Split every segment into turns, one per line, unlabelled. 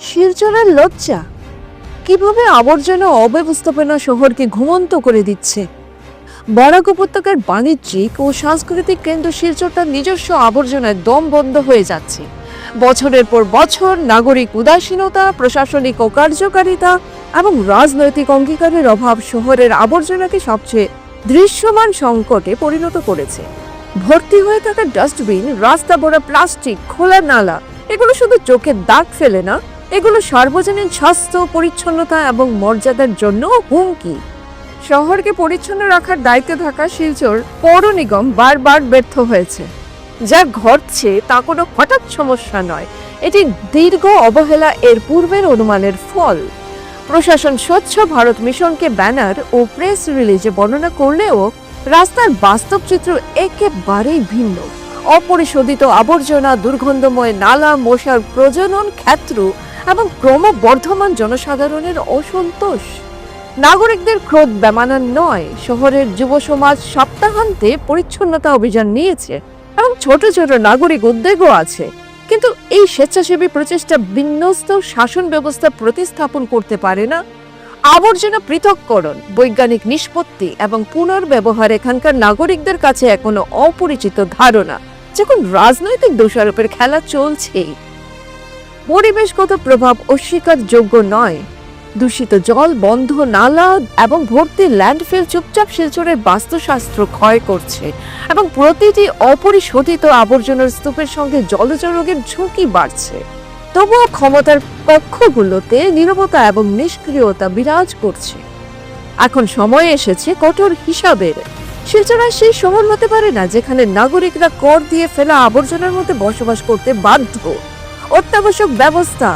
শিলচরের লজ্জা। কীভাবে আবর্জনা অব্যবস্থাপনা শহরকে ঘুমন্ত করে দিচ্ছে? বরাক উপত্যকার বাণিজ্যিক ও সাংস্কৃতিক কেন্দ্র শিলচর তার নিজস্ব আবর্জনায় দম বন্ধ হয়ে যাচ্ছে। বছরের পর বছর নাগরিক উদাসীনতা, প্রশাসনিক অকার্যকারিতা এবং রাজনৈতিক অঙ্গীকারের অভাব শহরের আবর্জনাকে সবচেয়ে দৃশ্যমান সংকটে পরিণত করেছে। ভর্তি হয়ে থাকা ডাস্টবিন রাস্তা ভরা প্লাস্টিক খোলা নালা, এগুলো শুধু চোখের দাগ ফেলে না এগুলো সার্বজনীন স্বাস্থ্য, পরিচ্ছন্নতা এবং মর্যাদার জন্য হুমকি। শহরকে পরিচ্ছন্ন রাখার দায়িত্বে থাকা শিলচর পৌর নিগম বারবার ব্যর্থ হয়েছে। যা ঘটছে তা কোনো হঠাৎ সমস্যা নয়। এটি দীর্ঘ অবহেলা এর পূর্বের অনুমানের ফল। প্রশাসন স্বচ্ছ ভারত মিশনকে ব্যানার ও প্রেস রিলিজে বর্ণনা করলেও রাস্তার বাস্তব চিত্র একেবারেই ভিন্ন। অপরিশোধিত আবর্জনা, দুর্গন্ধময় নালা, মশার প্রজনন ক্ষেত্র এবং ক্রমবর্ধমান জনসাধারণের অসন্তোষ। নাগরিকদের ক্রোধ বেমানান নয়। শহরের যুব সমাজ সপ্তাহান্তে পরিচ্ছন্নতা অভিযান নিয়েছে এবং ছোট ছোট নাগরিক উদ্যোগও আছে। কিন্তু এই স্বেচ্ছাসেবী প্রচেষ্টা বিন্যস্ত শাসন ব্যবস্থা প্রতিস্থাপন করতে পারে না। আবর্জনা পৃথককরণ, বৈজ্ঞানিক নিষ্পত্তি এবং পুনর্ব্যবহার এখানকার নাগরিকদের কাছে এখনও অপরিচিত ধারণা। যখন রাজনৈতিক দোষারোপের খেলা চলছেই পরিবেশগত প্রভাব অস্বীকারযোগ্য নয়। দূষিত জল, বন্ধ নালা এবং ভর্তি ল্যান্ডফিল চুপচাপ শিলচরের বাস্তুশাস্ত্র ক্ষয় করছে এবং প্রতিটি অপরিশোধিত আবর্জনার স্তূপের সঙ্গে জলজ রোগের ঝুঁকি বাড়ছে। তবুও ক্ষমতার কক্ষগুলোতে নীরবতা এবং নিষ্ক্রিয়তা বিরাজ করছে। এখন সময় এসেছে কঠোর হিসাবের। শিলচর সেই শহর হতে পারে না যেখানে নাগরিকরা কর দিয়ে ফেলা আবর্জনার মধ্যে বসবাস করতে বাধ্য। অত্যাবশ্যক ব্যবস্থা।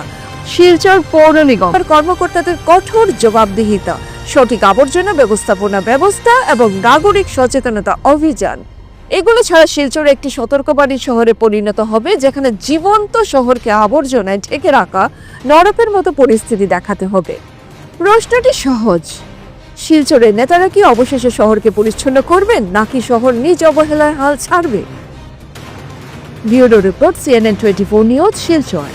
শিলচর পৌর নিগম কর্মকর্তাদের কঠোর জবাবদিহিতা, সঠিক আবর্জনা ব্যবস্থাপনা ব্যবস্থা এবং নাগরিক সচেতনতা অভিযান। এগুলো ছাড়া শিলচর একটি সতর্কবাণী শহরে পরিণত হবে, যেখানে জীবন্ত শহরকে আবর্জনায় ঢেকে রাখা নরকের মতো পরিস্থিতি দেখাতে হবে। প্রশ্নটি সহজ। শিলচরের নেতারা কি অবশেষে শহরকে পরিচ্ছন্ন করবেন, নাকি শহর নিজ অবহেলায় হাল ছাড়বে? Bureau report CNN twenty four news Silchar.